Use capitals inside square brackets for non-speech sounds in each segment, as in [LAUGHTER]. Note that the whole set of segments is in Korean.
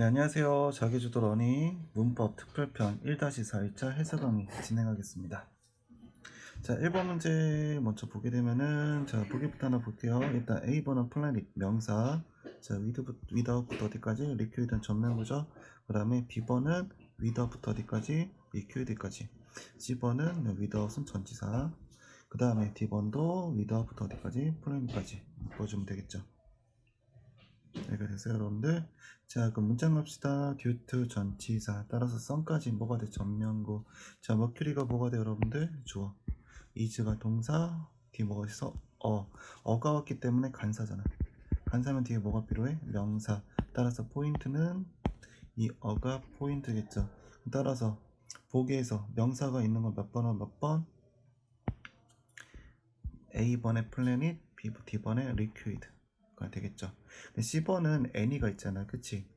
네, 안녕하세요. 자기주도 러닝 문법 특별편 1-4 1차 해석 강의 진행하겠습니다. 자, 1번 문제 먼저 보게 되면은 자, 보기부터 하나 볼게요. 일단 A번은 플래닛 명사. 자, 위드 위더부터 어디까지? 리퀴드는 전면구죠. 그다음에 B번은 위더부터 어디까지? 리퀴드까지. C번은 위더는 전치사. 그다음에 D번도 위더부터 어디까지? 플래닛까지 보여주면 되겠죠. 여기가 됐어요, 여러분들. 자, 그럼 문장 갑시다. 듀트 전치사 따라서 썬까지 뭐가 돼? 전면구. 자, 머큐리가 뭐가 돼, 여러분들? 주어. 이즈가 동사. 뒤에 뭐가 있어? 어. 어가 왔기 때문에 간사잖아. 간사면 뒤에 뭐가 필요해? 명사. 따라서 포인트는 이 어가 포인트겠죠. 따라서 보기에서 명사가 있는 건 몇 번은 몇 번? A번에 플래닛, B, D번에 리퀴드. 가 되겠죠. 근데 C번은 any가 있잖아. 그치?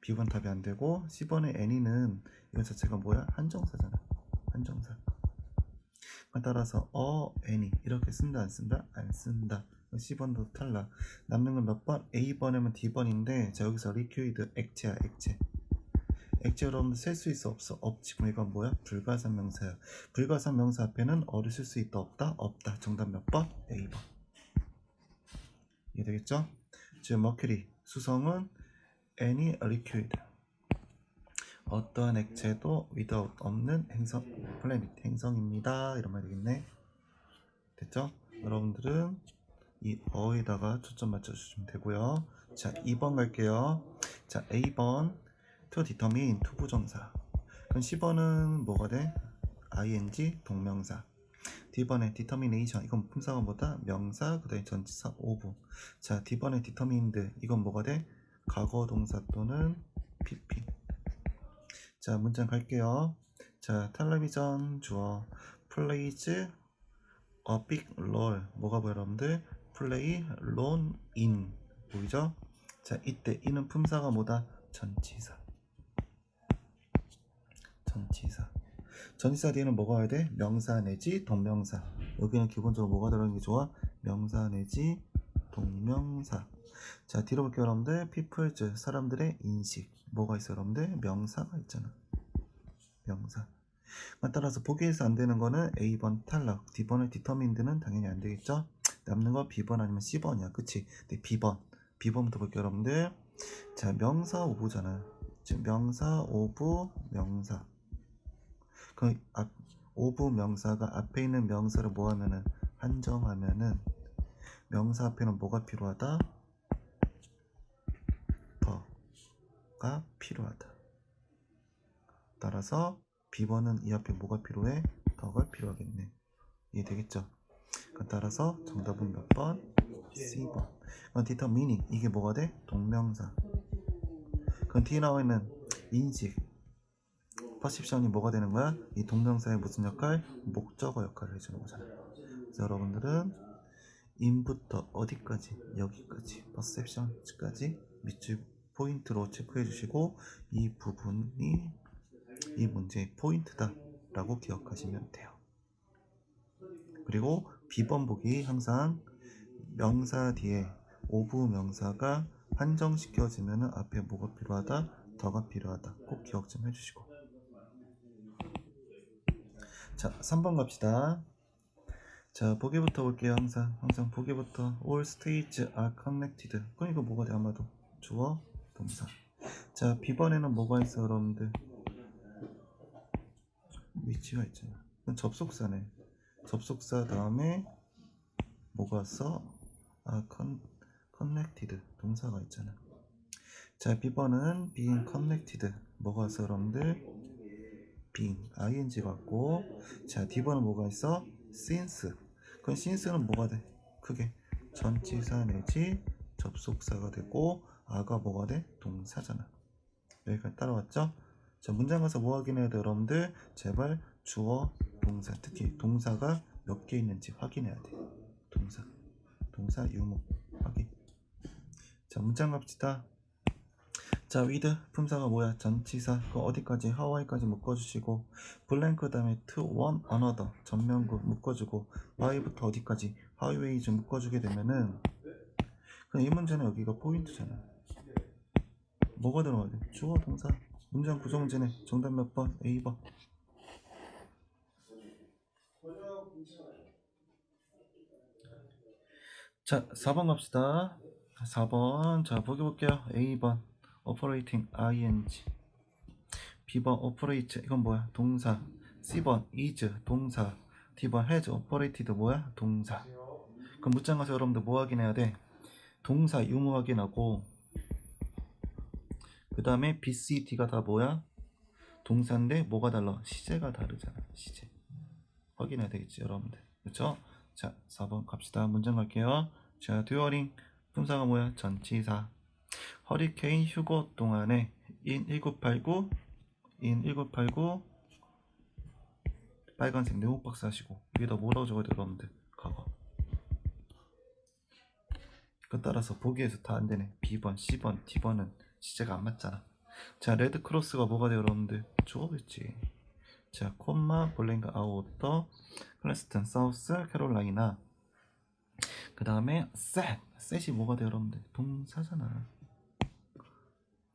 B번 답이 안 되고 C번의 any는 이거 자체가 뭐야? 한정사잖아. 한정사. 따라서 어 any 이렇게 쓴다 안 쓴다? 안 쓴다. C번도 탈락. 남는 건 몇 번? A번이면 D번인데 자 여기서 리퀴드 액체야 액체. 액체 여러분들 셀수 있어 없어? 없지. 그럼 이건 뭐야? 불가산 명사야. 불가산 명사 앞에는 어를 쓸 수 있다 없다? 없다. 정답 몇 번? A번. 이해되겠죠? 즉 머큐리 수성은 any liquid. 어떠한 액체도 without 없는 행성 planet 행성입니다. 이런 말 되겠네. 됐죠? 여러분들은 이 어에다가 초점 맞춰주시면 되고요. 자 2번 갈게요. 자 A번 to determine 투부정사. 그럼 10번은 뭐가 돼? ing 동명사 D번에 determination 이건 품사가 뭐다? 명사 그다음에 전치사 오부 자 D번에 determined 이건 뭐가 돼? 과거 동사 또는 PP 자 문장 갈게요 자 텔레비전 주어 plays a big role 뭐가 보여 여러분들? play role in 보이죠? 자 이때 이는 품사가 뭐다? 전치사 전치사 전치사 뒤에는 뭐가 와야 돼? 명사 내지 동명사. 여기는 기본적으로 뭐가 들어가는 게 좋아? 명사 내지 동명사. 자, 뒤로 볼게요, 여러분들. people's, 사람들의 인식. 뭐가 있어, 여러분들? 명사가 있잖아. 명사. 따라서 보기에서 안 되는 거는 A번 탈락, D번의 determined는 당연히 안 되겠죠? 남는 거 B번 아니면 C번이야. 그치? 근데 B번. B번부터 볼게요, 여러분들. 자, 명사 오부잖아. 지금 명사 오부 명사. 그 앞, 오부 명사가 앞에 있는 명사를 뭐하면은 한정하면은 명사 앞에는 뭐가 필요하다? 더가 필요하다. 따라서 B번은 이 앞에 뭐가 필요해? 더가 필요하겠네. 이해되겠죠? 그 따라서 정답은 몇 번? C번. 그럼 determining 이게 뭐가 돼? 동명사. 그럼 뒤에 나와 있는 인식 퍼십션이 뭐가 되는 거야? 이 동명사의 무슨 역할? 목적어 역할을 해주는 거잖아. 그래서 여러분들은 인부터 어디까지? 여기까지 퍼셉션까지 밑줄 포인트로 체크해 주시고 이 부분이 이 문제의 포인트다 라고 기억하시면 돼요. 그리고 보기 항상 명사 뒤에 오부 명사가 한정시켜지면 앞에 뭐가 필요하다? 더가 필요하다. 꼭 기억 좀 해주시고. 자, 3번 갑시다. 자, 보기부터 볼게요. 항상 항상 보기부터 all states are connected. 그럼 이거 뭐가 돼? 아마도 주어 동사. 자, B번에는 뭐가 있어, 여러분들? 위치가 있잖아. 그건 접속사네. 접속사 다음에 뭐가 왔어? 아, con, connected 동사가 있잖아. 자, B번은 being connected. 뭐가 있어, 여러분들? Being, ing가 왔고. 자, D번은 뭐가 있어? since. 그럼 since는 뭐가 돼? 크게 전치사 내지 접속사가 되고, 아가 뭐가 돼? 동사잖아. 여기까지 따라왔죠? 자, 문장 가서 뭐 확인해야 돼, 여러분들? 제발 주어, 동사, 특히 동사가 몇 개 있는지 확인해야 돼. 동사, 동사 유무 확인. 자, 문장 갑시다. 자, with 품사가 뭐야? 전치사. 그 어디까지? 하와이까지 묶어주시고, 블랭크 다음에 to one 전면구 묶어주고, by부터 어디까지? highways 묶어주게 되면은, 그럼 이 문제는 여기가 포인트잖아. 뭐가 들어가야 돼? 주어 동사 문장 구성제네 정답 몇 번? A번 자 4번 갑시다 4번 자 보기 볼게요 A번 operating ing. B번 operate 이건 뭐야? 동사. C번 is 동사. D번 has operated 뭐야? 동사. 그럼 문장 가서 여러분들 뭐 확인해야 돼? 동사 유무 확인하고 그 다음에 B, C, D가 다 뭐야? 동사인데 뭐가 달라? 시제가 다르잖아 시제. 확인해야 되겠지 여러분들. 그렇죠 자 4번 갑시다. 문장 갈게요. 자 듀어링 품사가 뭐야? 전치사 허리케인 휴거 동안에 in 1989 in 1989 빨간색 네모 박스 하시고 위에다 뭐라고 적어야 돼 여러분들? 과거. 그 따라서 보기에서 다 안 되네. B번 C번 D번은 시제가 안 맞잖아. 자 레드 크로스가 뭐가 돼요 여러분들? 주어겠지. 자 콤마 볼랭가 아우터 클래스턴 사우스 캐롤라이나. 그 다음에 셋. 셋이 뭐가 돼요 여러분들? 동사잖아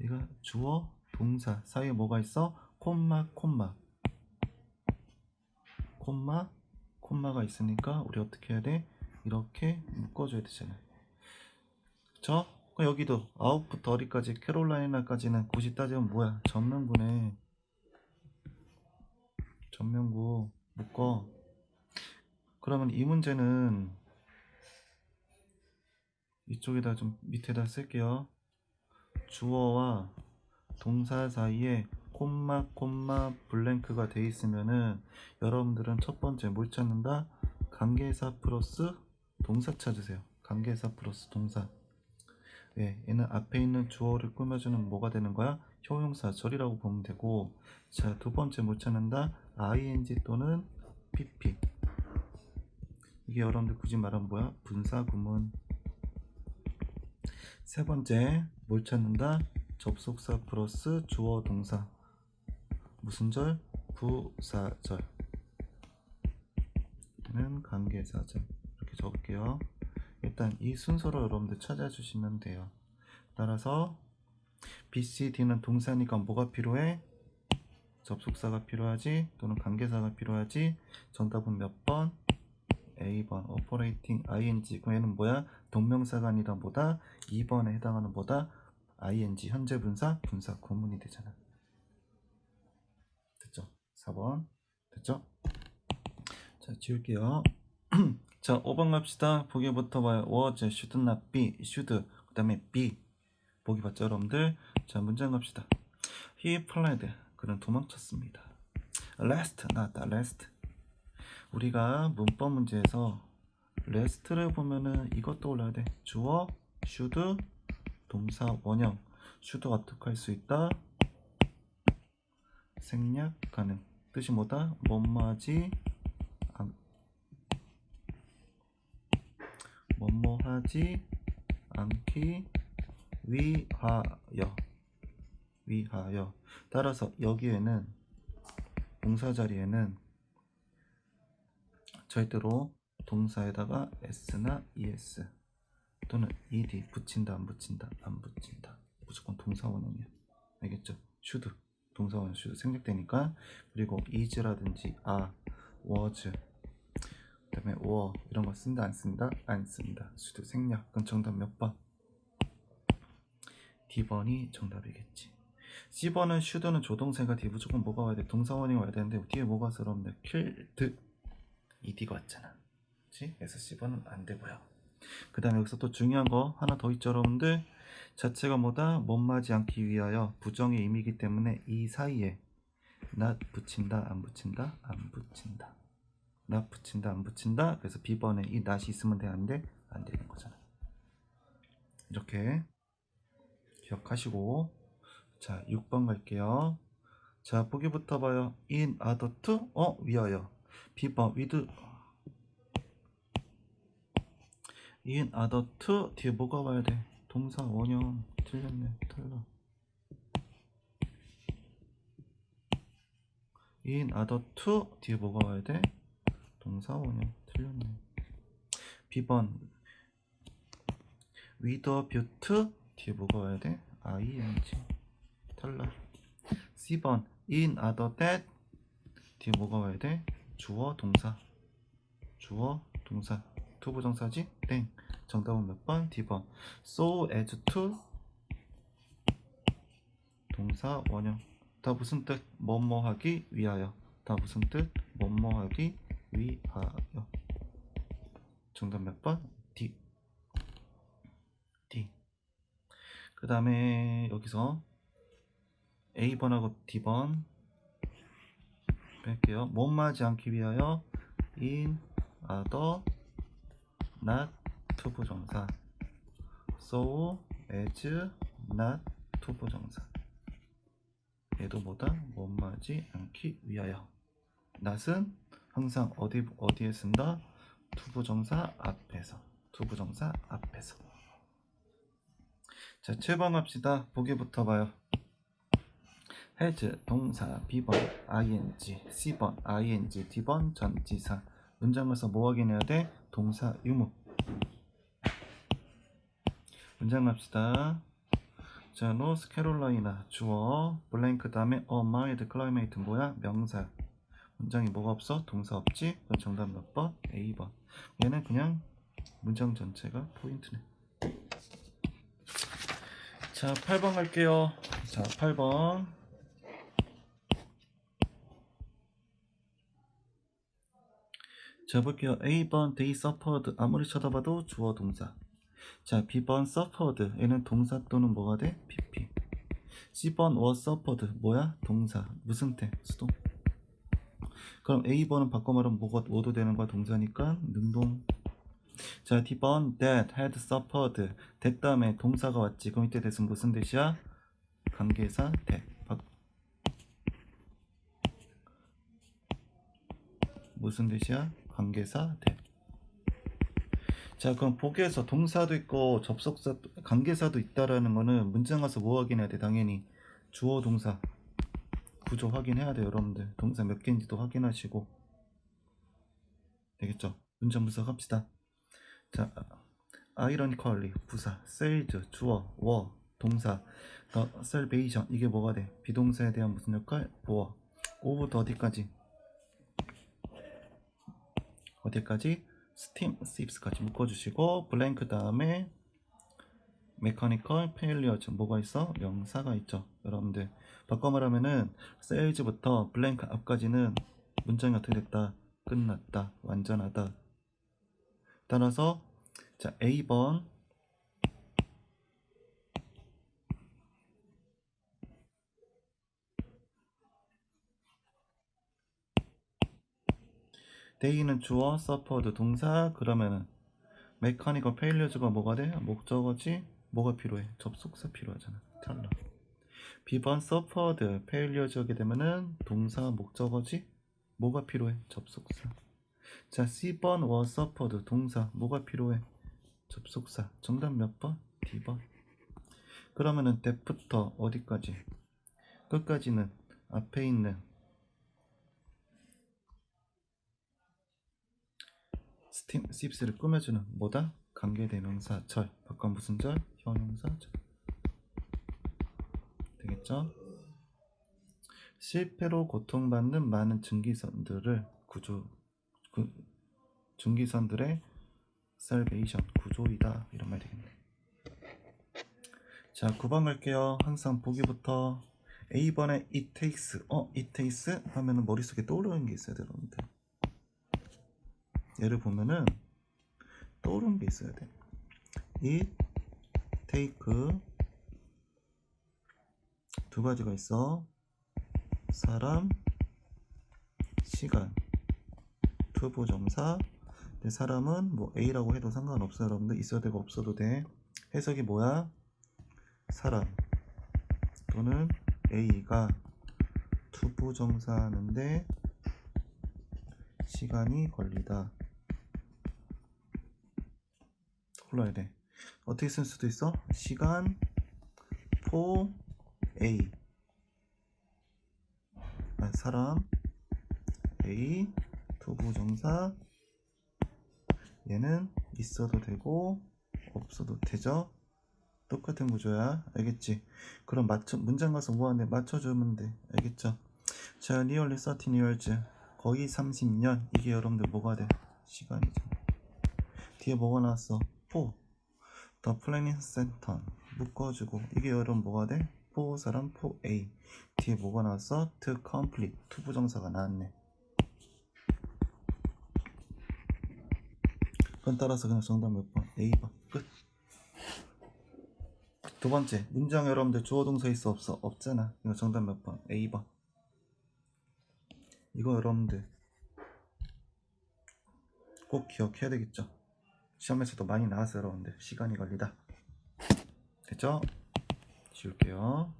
얘가 주어 동사. 사이에 뭐가 있어? 콤마 콤마. 콤마 콤마가 있으니까 우리 어떻게 해야 돼? 이렇게 묶어줘야 되잖아. 그쵸? 그럼 여기도 아웃부터 어디까지? 캐롤라이나까지는 굳이 따지면 뭐야? 전면구네. 전면구 묶어. 그러면 이 문제는 이쪽에다 좀 밑에다 쓸게요 주어와 동사 사이에 콤마 콤마 블랭크가 돼 있으면은 여러분들은 첫 번째 뭘 찾는다? 관계사 플러스 동사 찾으세요. 관계사 플러스 동사. 예, 얘는 앞에 있는 주어를 꾸며주는 뭐가 되는 거야? 형용사 절이라고 보면 되고. 자, 두 번째 못 찾는다? ing 또는 pp. 이게 여러분들 굳이 말하면 뭐야? 분사 구문 세 번째 뭘 찾는다? 접속사 플러스 주어 동사 무슨 절? 부사절 는 관계사절 이렇게 적을게요 일단 이 순서로 여러분들 찾아주시면 돼요. 따라서 B, C, D는 동사니까 뭐가 필요해? 접속사가 필요하지 또는 관계사가 필요하지 정답은 몇 번? A번 operating ing 그럼 얘는 뭐야? 동명사가 아니라 뭐다? 2번에 해당하는 뭐다? ing 현재 분사 분사 구문이 되잖아 됐죠? 4번 됐죠? 자 지울게요 [CLEARS THROAT] 자, 5번 갑시다. 보기부터 봐요. was, should not be, should, 그 다음에 be. 보기 봤죠, 여러분들? 자, 문장 갑시다. He fled. 그는 도망쳤습니다. last, 나왔다, last. 우리가 문법 문제에서 last를 보면은 이것도 올라야 돼. 주어, should, 동사 원형. should 어떻게 할 수 있다? 생략 가능. 뜻이 뭐다? 뭐뭐하지 뭐뭐 하지 않기 위하여 위하여 따라서 여기에는 동사 자리에는 절대로 동사에다가 s나 es 또는 ed 붙인다 안 붙인다 안 붙인다. 무조건 동사 원형이야. 알겠죠? should 동사 원형 should 생략되니까 그리고 is라든지 are was 그다음에 were 이런 거 쓴다 안 쓴다? 안 쓴다. 수도 생략. 그럼 정답 몇 번? D번이 정답이겠지. C번은 should는 조동사가 뒤에 무조건 뭐가 와야 돼? 동사원이 와야 되는데 뒤에 뭐가 들어오면 killed ed가 왔잖아. 그치? 그래서 C번은 안 되고요. 그 다음에 여기서 또 중요한 거 하나 더 있죠 여러분들. 자체가 뭐다? 못마지 않기 위하여 부정의 의미이기 때문에 이 사이에 not 붙인다 안 붙인다 안 붙인다. 나 붙인다 안 붙인다. 그래서 B번에 이 낫이 있으면 되는데 안 되는 거잖아. 이렇게 기억하시고. 자 6번 갈게요. 자 보기부터 봐요. in order to 어 위하여 With in order to 뒤에 뭐가 와야 돼 동사 원형 틀렸네 in order to 뒤에 뭐가 와야 돼 동사 원형 틀렸네. A view to 뒤에 뭐가 와야 돼? ing 탈락. C번 in other 뒤에 뭐가 와야 돼? 주어 동사. 주어 동사. 투부 정사지? 땡. 정답은 몇 번? D번. So as to 동사 원형. 다 무슨 뜻? 뭐뭐 하기 위하여. 다 무슨 뜻? 뭐뭐 하기 위하여. 정답 몇 번? D. D. 그 다음에 여기서 A번하고 D번 뺄게요. 못마지 않기 위하여 in, other, not 투부정사 so, as, not 투부정사 얘도 뭐다? 못마지 않기 위하여 not은 항상 어디, 어디에 쓴다? 투부정사 앞에서 투부정사 앞에서 자, 7번 합시다. 보기부터 봐요. Has 동사 B번 ing C번 ing D번 전지사 문장에서 뭐 확인해야 돼? 동사 유무 문장 합시다. 자, 노스캐롤라이나 주어 블랭크 다음에 a mild climate 뭐야? 명사 문장이 뭐가 없어? 동사 없지? 그럼 정답 몇 번? A번 얘는 그냥 문장 전체가 포인트네 자 8번 갈게요 자 8번 자 볼게요. A번 they suffered. 아무리 쳐다봐도 주어 동사. 자 B번 suffered. 얘는 동사 또는 뭐가 돼? PP C번 was suffered. 뭐야? 동사. 무슨 태? 수동. 그럼 A번은 바꿔 말하면 뭐가 뭐도 되는 거야? 동사니까 능동. 자 D번 that had suffered. That 다음에 동사가 왔지. 그럼 이때 됐으면 무슨 뜻이야? 관계사 that. 바- 무슨 뜻이야? 관계사? that 자 그럼 보기에서 동사도 있고 접속사 관계사도 있다라는 거는 문장 가서 뭐 확인해야 돼? 당연히 주어 동사 구조 확인해야 돼요 여러분들. 동사 몇 개인지도 확인하시고. 되겠죠? 문장 분석합시다. 자 아이러니컬리 부사 셀즈 주어 워 동사 더 셀베이션. 이게 뭐가 돼? 비동사에 대한 무슨 역할? 보어. 오부터 어디까지 어디까지? 스팀 씹스까지 묶어주시고 블랭크 다음에 메커니컬 페일리어즈 뭐가 있어? 명사가 있죠 여러분들. 바꿔 말하면은 세일즈부터 블랭크 앞까지는 문장이 어떻게 됐다? 끝났다. 완전하다. 따라서 자 A번 데이는 주어 suffered 동사 그러면은 메카니컬 페일리어즈가 뭐가 돼? 목적어지 뭐가 필요해? 접속사 필요하잖아 탈락 B번 suffered 페일리어즈 하게 되면은 동사 목적어지 뭐가 필요해? 접속사 자 C번 was suffered 동사 뭐가 필요해? 접속사 정답 몇 번? D번 그러면은 that부터 어디까지? 끝까지는 앞에 있는 스팀 씹스를 꾸며주는 뭐다? 관계대명사 절 바꿔 무슨 절? 형용사 절 되겠죠? 실패로 고통받는 많은 증기선들을 구조 구, 증기선들의 살베이션 구조이다 이런 말 되겠네 자 9번 갈게요 항상 보기부터 A번에 it takes 어 it takes 하면은 머릿속에 떠오르는 게 있어야 여러분들 얘를 보면은 떠오르는 게 있어야 돼. it, take 두 가지가 있어. 사람, 시간. 투부정사. 근데 사람은 뭐 A라고 해도 상관없어요, 여러분들. 있어도 되고 없어도 돼. 해석이 뭐야? 사람 또는 A가 투부 정사하는데 시간이 걸리다. 골라야 돼. 어떻게 쓸 수도 있어? 시간 for A 아, 사람 A 도부정사 얘는 있어도 되고 없어도 되죠. 똑같은 구조야. 알겠지? 그럼 맞춰 문장 가서 뭐 하는데 맞춰주면 돼. 알겠죠? 자, nearly 13 years. 거의 30년. 이게 여러분들 뭐가 돼? 시간이죠. 뒤에 뭐가 나왔어? The planning center. 묶어주고. 이게 여러분 뭐가 돼? for 사람 for A. 뒤에 뭐가 나왔어? to complete. 투부정사가 나왔네. 그건 따라서 그냥 정답 몇 번? A번. 끝. 두 번째, 문장 여러분들 주어 동사 있어 없어? 없잖아. 이거 정답 몇 번? A번. 이거 여러분들 꼭 기억해야 되겠죠. 시험에서도 많이 나왔어요, 여러분들. 시간이 걸리다. 됐죠? 지울게요.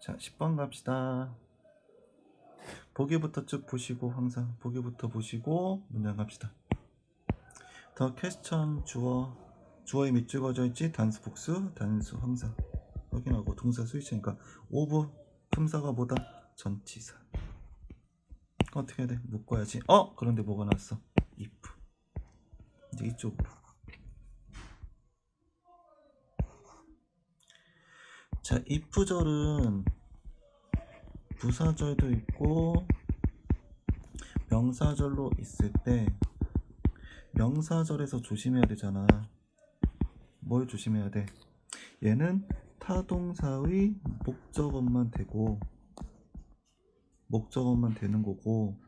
자, 10번 갑시다. 보기부터 쭉 보시고 항상 보기부터 보시고 문장 갑시다. 더 퀘스천 주어 주어에 밑줄거져 있지 단수 복수 단수 항상 확인하고 동사 수위치니까 오브 품사가 뭐다 전치사 어떻게 해야 돼 묶어야지 어 그런데 뭐가 if 이쪽으로 자 if절은 부사절도 있고 명사절로 있을 때 명사절에서 조심해야 되잖아. 뭘 조심해야 돼? 얘는 타동사의 목적어만 되고 목적어만 되는 거고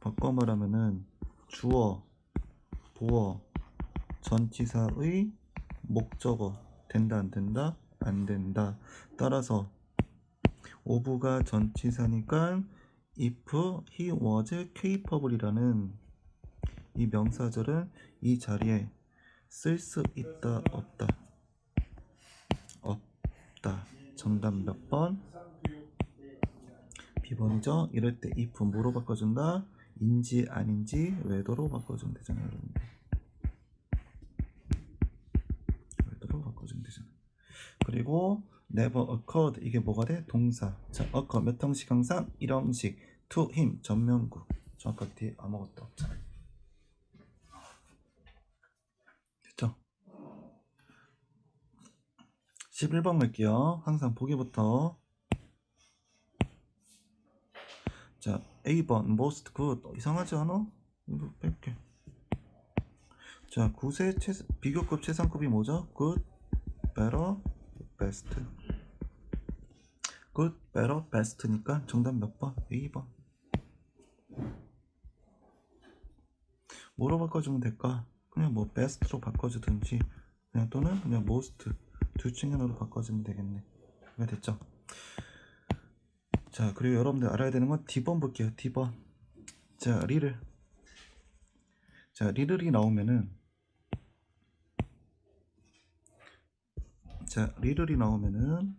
바꿔 말하면은 주어, 보어, 전치사의 목적어 된다 안 된다 안 된다. 따라서 오브가 전치사니까 if he was capable이라는 이 명사절은 이 자리에 쓸 수 있다 없다 없다 정답 몇 번? B번이죠 이럴 때 if 뭐로 바꿔준다? 인지 아닌지 외도로 바꿔주면 되잖아요 여러분들. 외도로 바꿔주면 되잖아 그리고 never occurred. 이게 뭐가 돼? 동사. 자 occur. 몇 형식 항상? 1형식. to him. 전면구. 정확하게 뒤에 아무것도 없잖아 됐죠? 11번 갈게요. 항상 보기부터. 자, A번 most good. 어, 이상하지 않아? 이거 뺄게. 자, 9세 최, 비교급 최상급이 뭐죠? good, better, best. good, better, best니까 정답 몇 번? A번. 뭐로 바꿔주면 될까? 그냥 뭐 best로 바꿔주든지 그냥 또는 그냥 most 둘 중에 하나로 바꿔주면 되겠네 이거 됐죠? 자 그리고 여러분들 알아야 되는 건 D번 볼게요 D번 자 리를 자 리를이 나오면은 자 리를이 나오면은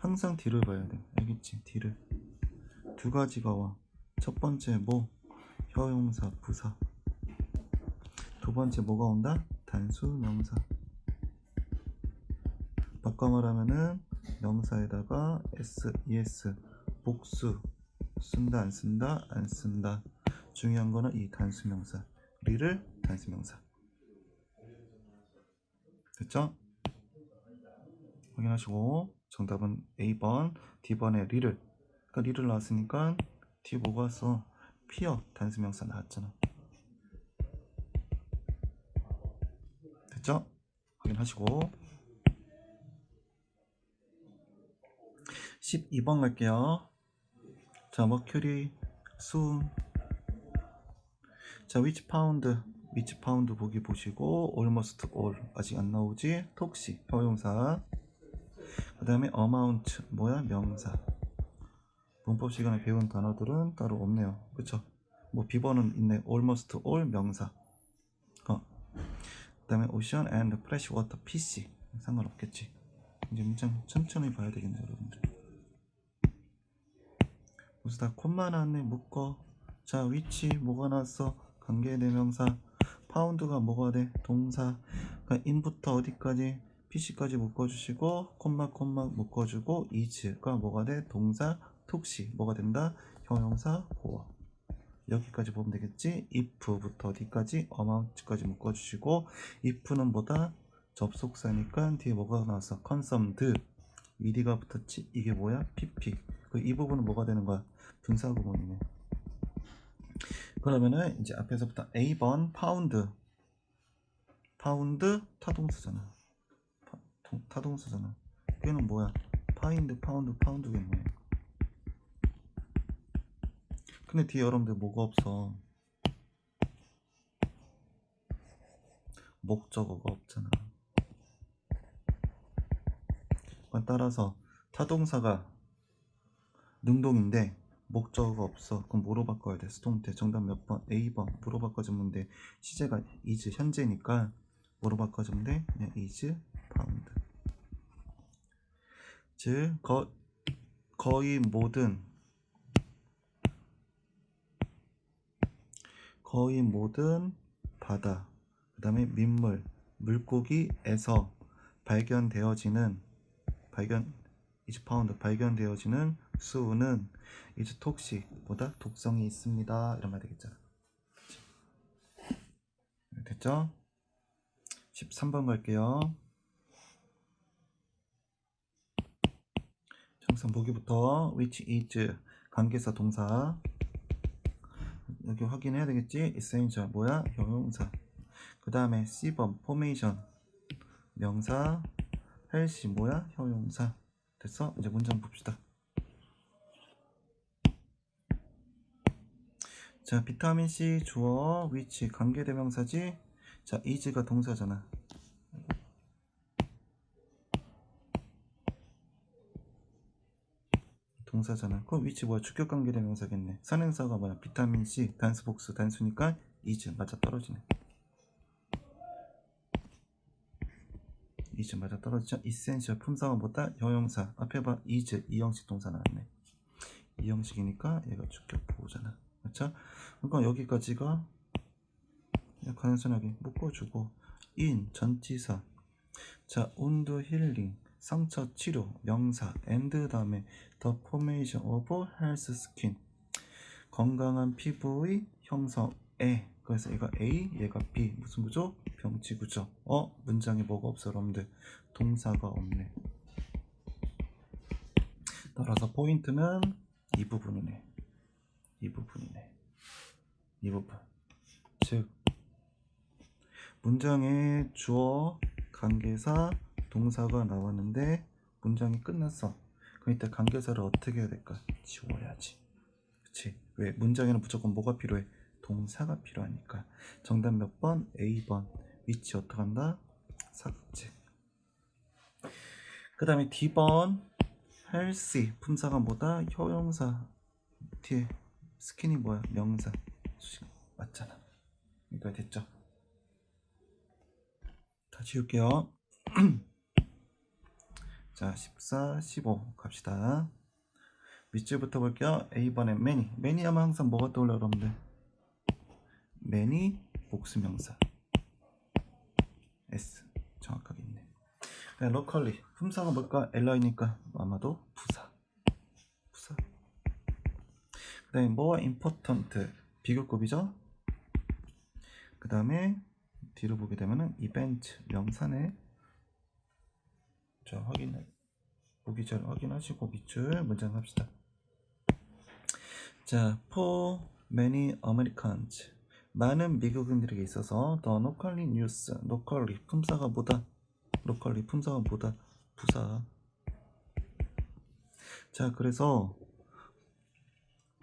항상 D를 봐야 돼 알겠지? D를 두 가지가 와 첫 번째 뭐 형용사 부사 두 번째 뭐가 온다? 단수 명사. 바꿔 말하면은 명사에다가 s, es, 복수 쓴다 안 쓴다 안 쓴다. 중요한 거는 이 단수 명사. 리를 단수 명사. 됐죠? 확인하시고 정답은 A번, D번에 리를. 그러니까 리를 나왔으니까 뒤에 뭐가 왔어? 피어 단수 명사 나왔잖아. 됐죠? 확인하시고 12번 갈게요. 자 머큐리 수음 자 which pound which pound 보기 보시고 almost all. 아직 안 나오지? 톡시. 형용사. 그 다음에 amount. 뭐야? 명사. 문법 시간에 배운 단어들은 따로 없네요. 그쵸? 뭐 비번은 있네. almost all 명사. 어. 그 다음에 오션 앤드 프레시 워터 PC 상관없겠지. 이제 문장 천천히 봐야 되겠네 여러분들 무슨 다 콤만 나왔네 묶어 자 위치 뭐가 나왔어 관계대명사 파운드가 뭐가 돼 동사 그러니까 인부터 어디까지 PC까지 묶어주시고 콤마 콤마 묶어주고 is가 뭐가 돼 동사 톡시 뭐가 된다 형용사 보어 여기까지 보면 되겠지 if부터 어디까지 amount까지 묶어주시고 if는 뭐다 접속사니까 뒤에 뭐가 나왔어? consumed. ed가 붙었지? 이게 뭐야? pp. 그 이 부분은 뭐가 되는 거야? 분사 구문이네. 그러면은 이제 앞에서부터 A번 파운드. 파운드 타동사잖아. 파, 동- 타동사잖아. 얘는 뭐야? 파인드, 파운드, 파운드겠네. 근데 뒤에 여러분들 뭐가 없어? 목적어가 없잖아. 따라서 타동사가 능동인데 목적어가 없어. 그럼 뭐로 바꿔야 돼? 수동태 정답 몇 번? A번. 뭐로 바꿔주면 돼? 시제가 is 현재니까 뭐로 바꿔주면 돼? 그냥 is found. 즉 거, 거의 모든 거의 모든 바다 그 다음에 민물 물고기에서 발견되어지는 발견 이즈 파운드 발견되어지는 수은 이즈 톡식보다 독성이 있습니다. 이런 말 그치? 됐죠? 13번 갈게요. 항상 보기부터 which is 관계사 동사. 여기 확인해야 되겠지? Essential. 뭐야? 형용사. 그 다음에 C번 formation. 명사 헬시 뭐야? 형용사. 됐어? 이제 문장 봅시다 자 비타민 C 주어 which 관계 대명사지 자 is가 동사잖아 동사잖아. 그럼 위치 뭐야? 주격 관계 대명사겠네. 선행사가 뭐야? 비타민 C 단수 복수 단수니까 이즈 맞아 떨어지네. 이즈 맞아 떨어지죠. 이센셜 품사가 뭐다? 여용사 앞에 봐 이즈 이형식 동사 나왔네. 이형식이니까 얘가 주격 보호잖아. 그렇죠? 그러니까 여기까지가 그냥 간단하게 묶어주고 인 전치사. 자 온도 힐링 상처 치료 명사 엔드 다음에 the formation of health skin. 건강한 피부의 형성에. 그래서 얘가 A 얘가 B. 무슨 구조? 병치 구조 어? 문장에 뭐가 없어 여러분들? 동사가 없네. 따라서 포인트는 이 부분이네 이 부분이네 이 부분 즉 문장에 주어 관계사 동사가 나왔는데 문장이 끝났어. 그럼 이때 관계사를 어떻게 해야 될까? 지워야지. 그치? 왜? 문장에는 무조건 뭐가 필요해? 동사가 필요하니까. 정답 몇 번? A번. 위치 어떡한다? 사각지. 그 다음에 D번. 헬시. 품사가 뭐다? 효용사. 뒤에 스킨이 뭐야? 명사. 수식. 맞잖아. 이거 됐죠? 다 지울게요. [CLEARS THROAT] 자, 14, 15 갑시다. 밑줄부터 볼게요. A번에 many. many 하면 항상 뭐가 떠올려 여러분들? many 복수명사. S 정확하게 있네. 그냥 locally. 품사가 뭘까? LI니까 아마도. 부사. 그 다음에 more important. 비교급이죠? 그 다음에 뒤로 보게 되면은 event 명사네. 자 확인해 보기 전 확인하시고 밑줄 문장 합시다. 자, for many Americans 많은 미국인들에게 있어서 the locally news, locally 품사가 뭐다? locally 품사가 뭐다? 부사. 자, 그래서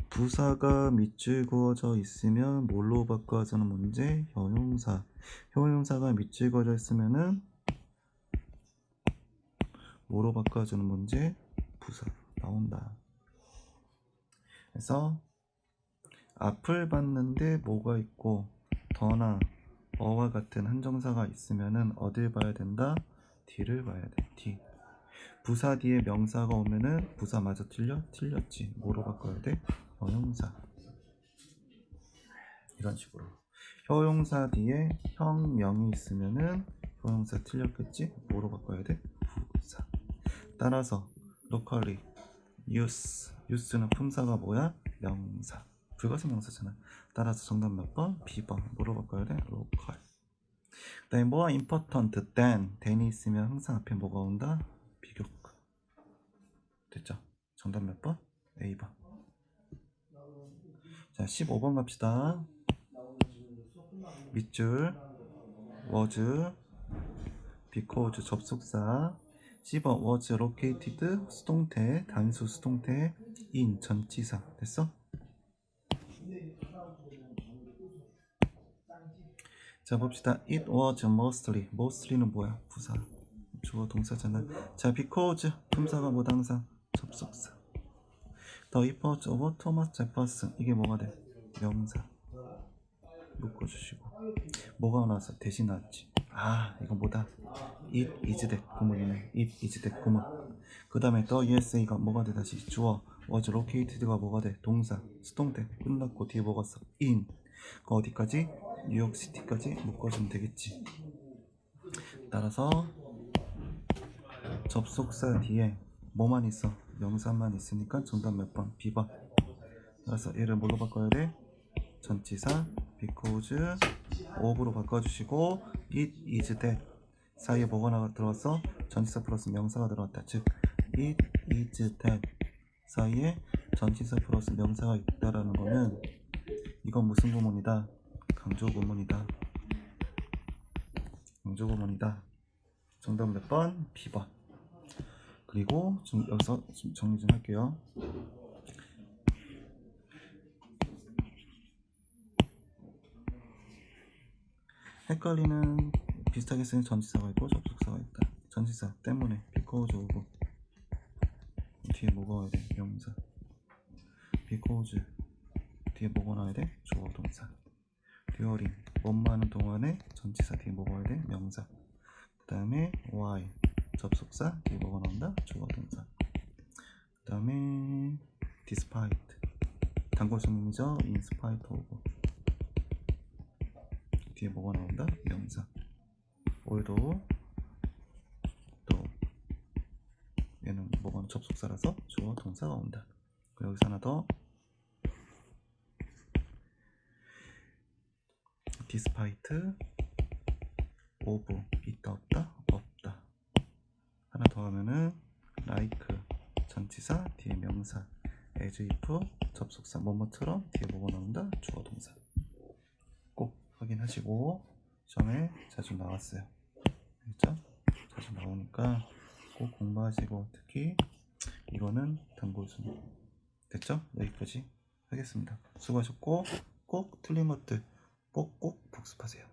부사가 밑줄 그어져 있으면 뭘로 바꿔주는 문제? 형용사. 형용사가 밑줄 그어져 있으면은 뭐로 바꿔 주는 문제? 부사 나온다. 그래서 앞을 봤는데 뭐가 있고 더나 어와 같은 한정사가 있으면은 어딜 봐야 된다? 뒤를 봐야 돼. 뒤. 부사 뒤에 명사가 오면은 부사 마저 틀려? 틀렸지. 뭐로 바꿔야 돼? 형용사. 이런 식으로. 형용사 뒤에 형명이 있으면은 형용사 틀렸겠지? 뭐로 바꿔야 돼? 부사. 따라서 locally use use는 품사가 뭐야? 명사 불가사 명사잖아 따라서 정답 몇 번? B번 뭐로 바꿔야 돼? local 그다음에 뭐가 important than than이 있으면 항상 앞에 뭐가 온다? 비교급. 됐죠? 정답 몇 번? A번. 자, 15번 갑시다. 밑줄 was because 접속사. 10번 was located 수동태 단수 수동태 in 전치사. 됐어? 자 봅시다. It was mostly. mostly는 뭐야? 부사. 주어 동사잖아. 자 because 품사가 뭐다 항상 접속사 the effort of Thomas Jefferson 이게 뭐가 돼? 명사. 묶어주시고. 뭐가 나왔어? 대신 나왔지. 아 이거 뭐다? it is that 구문이네. it is that 구문 그 다음에 the USA가 뭐가 돼? 다시 주어. was located가 뭐가 돼? 동사. 수동태 끝났고 뒤에 뭐가 써 in. 그 어디까지? 뉴욕시티까지 묶어주면 되겠지. 따라서 접속사 뒤에 뭐만 있어 명사만 있으니까 정답 몇 번 B번. 따라서 얘를 뭘로 바꿔야 돼? 전치사 because of로 바꿔주시고 it is that. 사이에 뭐가 나가 들어왔어? 전치사 플러스 명사가 들어왔다. 즉 it is that. 사이에 전치사 플러스 명사가 있다라는 거는 이건 무슨 구문이다? 강조 구문이다. 강조 구문이다. 정답 몇 번? B번 그리고 좀 여기서 좀 정리 좀 할게요 헷갈리는 비슷하게 쓰는 전치사가 있고 접속사가 있다. 전치사 때문에 because 오고 뒤에 뭐가 와야 돼? 명사. because 뒤에 뭐가 나와야 돼? 주어 동사. during 원하는 동안에 전치사 뒤에 뭐가 와야 돼? 명사. 그 다음에 why 접속사 뭐가 나온다? 주어 동사. 그 다음에 despite 단골 손님이죠? in spite of 뒤에 뭐가 나온다? 명사. 올도 또 얘는 뭐가 접속사라서 주어 동사가 온다. 여기서 하나 더 despite of 있다 없다. 하나 더 하면은 like 전치사 뒤에 명사 as if 접속사 뭐뭐처럼 뒤에 뭐가 나온다? 주어 동사. 꼭 확인하시고 시험에 자주 나왔어요. 그렇죠? 자주 나오니까 꼭 공부하시고 특히 이거는 단골순 됐죠? 여기까지 하겠습니다. 수고하셨고 꼭 틀린 것들 꼭꼭 복습하세요.